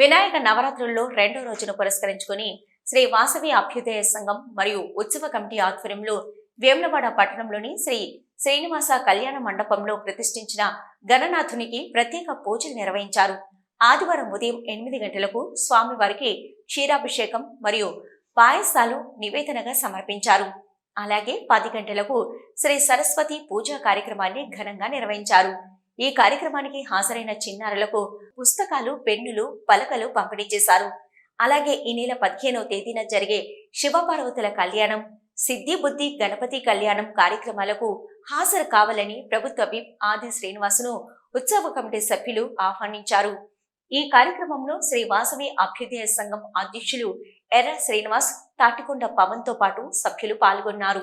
వినాయక నవరాత్రుల్లో రెండో రోజును పురస్కరించుకుని శ్రీ వాసవి అభ్యుదయ సంఘం మరియు ఉత్సవ కమిటీ ఆధ్వర్యంలో వేములవాడ పట్టణంలోని శ్రీ శ్రీనివాస కళ్యాణ మండపంలో ప్రతిష్ఠించిన గణనాథునికి ప్రత్యేక పూజలు నిర్వహించారు. ఆదివారం ఉదయం ఎనిమిది గంటలకు స్వామివారికి క్షీరాభిషేకం మరియు పాయసాలు నివేదనగా సమర్పించారు. అలాగే పది గంటలకు శ్రీ సరస్వతి పూజా కార్యక్రమాన్ని ఘనంగా నిర్వహించారు. ఈ కార్యక్రమానికి హాజరైన చిన్నారులకు పుస్తకాలు పెన్నులు పలకలు పంపిణీ చేశారు. అలాగే ఈ నెల పదిహేనవ తేదీన జరిగే శివపార్వతుల కళ్యాణం సిద్ధి బుద్ధి గణపతి కళ్యాణం కార్యక్రమాలకు హాజరు కావాలని ప్రభుత్వ విప్ ఆది శ్రీనివాసును ఉత్సవ కమిటీ సభ్యులు ఆహ్వానించారు. ఈ కార్యక్రమంలో శ్రీ వాసవి అభ్యుదయ సంఘం అధ్యక్షులు ఎర్ర శ్రీనివాస్ తాటికొండ పవన్తో పాటు సభ్యులు పాల్గొన్నారు.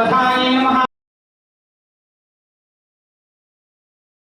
प्रधाने नमः